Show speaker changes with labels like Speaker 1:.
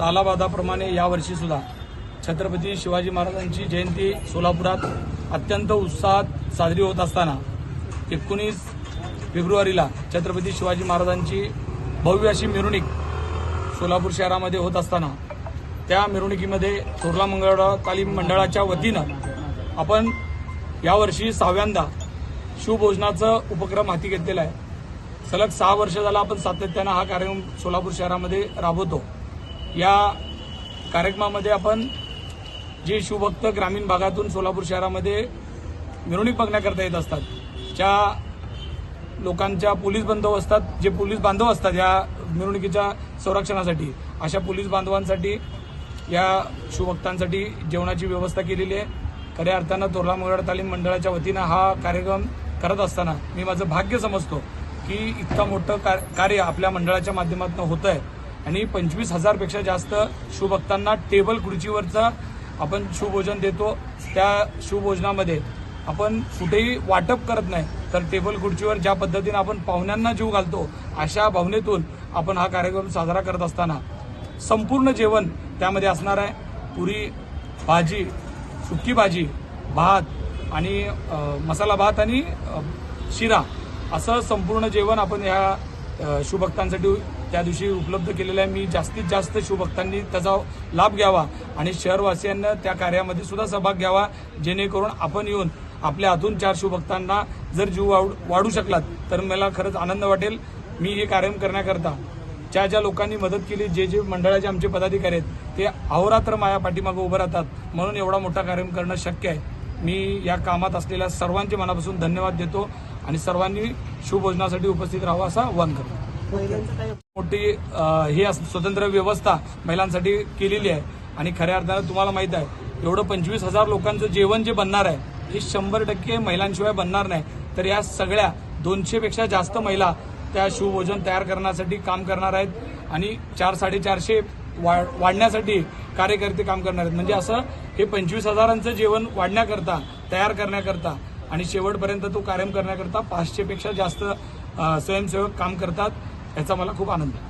Speaker 1: सालाबादाप्रमाणे यावर्षी सुद्धा छत्रपती शिवाजी महाराजांची जयंती सोलापुरात अत्यंत उत्साहात साजरी होत असताना एकोणीस फेब्रुवारीला छत्रपती शिवाजी महाराजांची भव्य अशी मिरवणूक सोलापूर शहरामध्ये होत असताना त्या मिरवणुकीमध्ये थोरला मंगळवाडा तालीम मंडळाच्या वतीनं आपण यावर्षी सहाव्यांदा शिवभोजनाचं उपक्रम हाती घेतलेला आहे. सलग सहा वर्ष झाला आपण सातत्यानं हा कार्यक्रम सोलापूर शहरामध्ये राबवतो. या कार्यक्रमामध्ये आपण जे शिवभक्त ग्रामीण भागातून सोलापूर शहरामध्ये मिरवणूक बघण्याकरता येत असतात ज्या लोकांच्या पोलीस असतात जे पोलीस बांधव असतात या मिरवणुकीच्या संरक्षणासाठी अशा पोलीस बांधवांसाठी या शिवभक्तांसाठी जेवणाची व्यवस्था केलेली आहे. खऱ्या अर्थानं तोरला मंगळ तालीम मंडळाच्या वतीनं हा कार्यक्रम करत असताना मी माझं भाग्य समजतो की इतका मोठं कार्य आपल्या मंडळाच्या माध्यमातून होत आहे आणि पंचवीस हजारपेक्षा जास्त शिवभक्तांना टेबल खुर्चीवरचं आपण शिवभोजन देतो. त्या शिवभोजनामध्ये आपण कुठेही वाटप करत नाही तर टेबल खुर्चीवर ज्या पद्धतीने आपण पाहुण्यांना जीव घालतो अशा भावनेतून आपण हा कार्यक्रम साजरा करत असताना संपूर्ण जेवण त्यामध्ये असणार आहे. पुरी भाजी सुकी भाजी भात आणि मसाला भात आणि शिरा. असं संपूर्ण जेवण आपण ह्या शिवभक्तांसाठी त्या दिवशी उपलब्ध केलेलं आहे मी जास्तीत जास्त शिवभक्तांनी त्याचा लाभ घ्यावा आणि शहरवासियांना त्या कार्यामध्ये सुद्धा सहभाग घ्यावा जेणेकरून आपण येऊन आपल्या हातून चार शिवभक्तांना जर जीव वाढू शकलात तर मला खरंच आनंद वाटेल. मी हे कार्यक्रम करण्याकरता ज्या ज्या लोकांनी मदत केली जे जे मंडळाचे आमचे पदाधिकारी आहेत ते अहोरात्र माया पाठीमागं उभं राहतात म्हणून एवढा मोठा कार्यक्रम करणं शक्य आहे. मी या कामात असलेल्या सर्वांचे मनापासून धन्यवाद देतो आणि सर्वांनी शिवभोजनासाठी उपस्थित राहावं असं आवाहन करतो. मोठी ही स्वतंत्र व्यवस्था महिलांसाठी केलेली आहे आणि खऱ्या अर्थानं तुम्हाला माहीत आहे एवढं पंचवीस हजार लोकांचं जेवण जे बनणार आहे हे शंभर टक्के महिलांशिवाय बनणार नाही. तर या सगळ्या दोनशे पेक्षा जास्त महिला त्या शिवभोजन तयार करण्यासाठी काम करणार आहेत आणि चार साडेचारशे वाढ वाढण्यासाठी कार्यकर्ते काम करणार आहेत. म्हणजे असं हे पंचवीस हजारांचं जेवण वाढण्याकरता तयार करण्याकरता आणि शेवटपर्यंत तो कार्यम करण्याकरता पाचशेपेक्षा जास्त स्वयंसेवक काम करतात याचा मला खूप आनंद आहे.